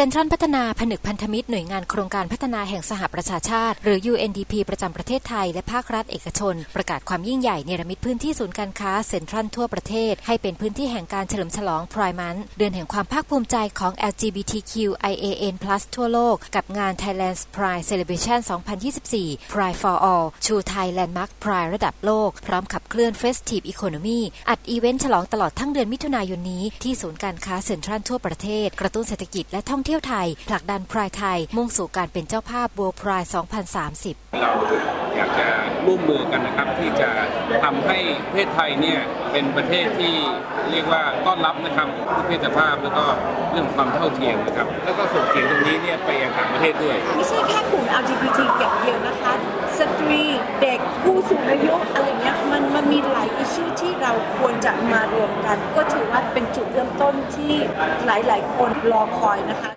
เซ็นทรัลพัฒนาผนึกพันธมิตรหน่วยงานโครงการพัฒนาแห่งสหประชาชาติ หรือ UNDP ประจำประเทศไทยและภาครัฐเอกชน ประกาศความยิ่งใหญ่เนรมิตพื้นที่ศูนย์การค้าเซ็นทรัลทั่วประเทศ ให้เป็นพื้นที่แห่งการเฉลิมฉลองพรายมันเดือนแห่งความภาคภูมิใจของ LGBTQIAN+ ทั่วโลก กับงาน Thailand's Pride Celebration 2024 Pride for All ชูไทยแลนด์มาร์ค Pride ระดับโลก พร้อมขับเคลื่อน Festive Economy อัดอีเวนต์ฉลองตลอดทั้งเดือนมิถุนายนนี้ที่ศูนย์การค้าเซ็นทรัลทั่วประเทศกระตุ้นเศรษฐกิจและท่องเที่ยวไทย ผลักดันพรายไทย มุ่งสู่การเป็นเจ้าภาพ World Pride 2030 เราอยากจะร่วมมือกันนะครับที่จะทำให้ประเทศไทยเนี่ยเป็นประเทศที่เรียกว่าต้อนรับนะครับทุกเพศสภาพแล้วก็เรื่องความเท่าเทียมนะครับ แล้วก็ส่งเสียงตรงนี้เนี่ยไปยังต่างประเทศด้วย ไม่ใช่แค่กลุ่ม LGBT อย่างเดียวนะคะ สตรี เด็ก ผู้สูงอายุอะไรเงี้ย มันมันมีหลายอิชชูที่เรา ควรจะมารวมกัน ก็ถือว่าเป็นจุดเริ่มต้นที่หลาย ๆ คนรอคอยนะคะ